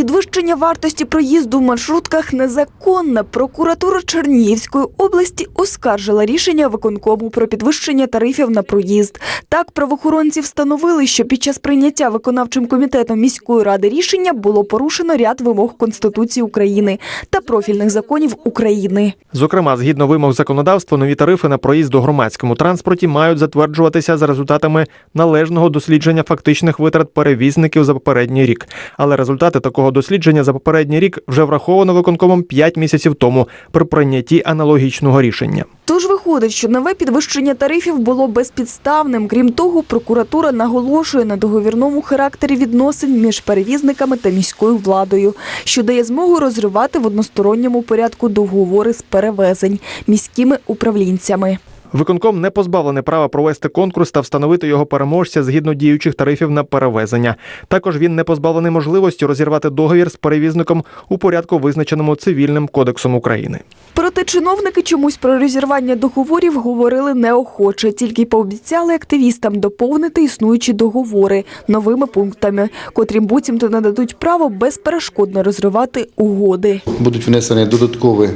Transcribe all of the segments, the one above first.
Підвищення вартості проїзду в маршрутках незаконне. Прокуратура Чернігівської області оскаржила рішення виконкому про підвищення тарифів на проїзд. Так, правоохоронці встановили, що під час прийняття виконавчим комітетом міської ради рішення було порушено ряд вимог Конституції України та профільних законів України. Зокрема, згідно вимог законодавства, нові тарифи на проїзд у громадському транспорті мають затверджуватися за результатами належного дослідження фактичних витрат перевізників за попередній рік. Але результати такого дослідження за попередній рік вже враховано виконкомом 5 місяців тому при прийнятті аналогічного рішення. Тож виходить, що нове підвищення тарифів було безпідставним. Крім того, прокуратура наголошує на договірному характері відносин між перевізниками та міською владою, що дає змогу розривати в односторонньому порядку договори з перевезень міськими управлінцями. Виконком не позбавлений права провести конкурс та встановити його переможця згідно діючих тарифів на перевезення. Також він не позбавлений можливості розірвати договір з перевізником у порядку, визначеному цивільним кодексом України. Проте чиновники чомусь про розірвання договорів говорили неохоче, тільки й пообіцяли активістам доповнити існуючі договори новими пунктами, котрім буцімто нададуть право безперешкодно розривати угоди. Будуть внесені додаткові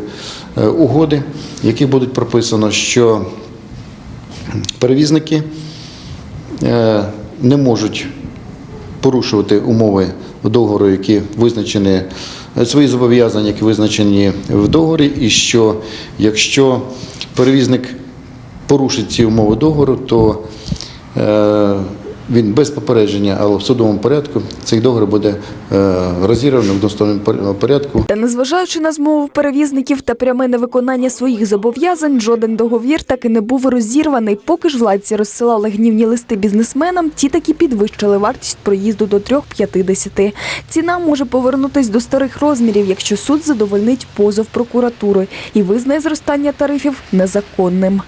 угоди, в яких будуть прописано, що перевізники е, не можуть порушувати умови договору, які визначені, е, свої зобов'язання, які визначені в договорі, і що якщо перевізник порушить ці умови договору, то е, він без попередження, але в судовому порядку цей договір буде е, розірваний в односторонньому порядку Та незважаючи на змову перевізників та пряме невиконання своїх зобов'язань, жоден договір так і не був розірваний. Поки ж владці розсилали гнівні листи бізнесменам, ті таки підвищили вартість проїзду до 3,50. Ціна може повернутись до старих розмірів, якщо суд задовольнить позов прокуратури і визнає зростання тарифів незаконним.